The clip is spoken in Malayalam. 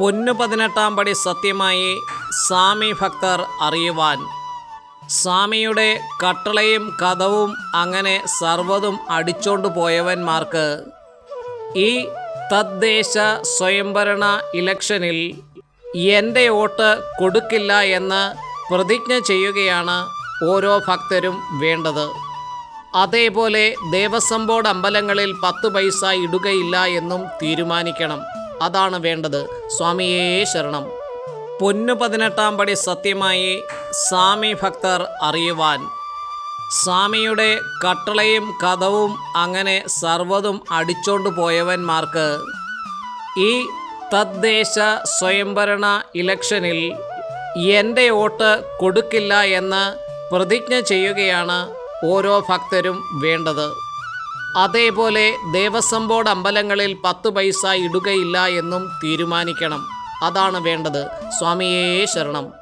പൊന്നു പതിനെട്ടാം പടി സത്യമായി സ്വാമി ഭക്തർ അറിയുവാൻ. സ്വാമിയുടെ കട്ടളയും കഥവും അങ്ങനെ സർവതും അടിച്ചോണ്ടു പോയവന്മാർക്ക് ഈ തദ്ദേശ സ്വയംഭരണ ഇലക്ഷനിൽ എന്റെ വോട്ട് കൊടുക്കില്ല എന്ന് പ്രതിജ്ഞ ചെയ്യുകയാണ് ഓരോ ഭക്തരും വേണ്ടത്. അതേപോലെ ദേവസ്വം ബോർഡ് അമ്പലങ്ങളിൽ പത്ത് പൈസ ഇടുകയില്ല എന്നും തീരുമാനിക്കണം. അതാണ് വേണ്ടത്. സ്വാമിയേ ശരണം. പൊന്നു പതിനെട്ടാം പടി സത്യമായി സ്വാമി ഭക്തർ അറിയുവാൻ. സ്വാമിയുടെ കട്ടളയും കഥവും അങ്ങനെ സർവതും അടിച്ചോണ്ടു പോയവന്മാർക്ക് ഈ തദ്ദേശ സ്വയംഭരണ ഇലക്ഷനിൽ എന്റെ വോട്ട് കൊടുക്കില്ല എന്ന് പ്രതിജ്ഞ ചെയ്യുകയാണ് ഓരോ ഭക്തരും വേണ്ടത്. അതേപോലെ ദേവസ്വം ബോർഡ് അമ്പലങ്ങളിൽ പത്ത് പൈസ ഇടുകയില്ല എന്നും തീരുമാനിക്കണം. അതാണ് വേണ്ടത്. സ്വാമിയേ ശരണം.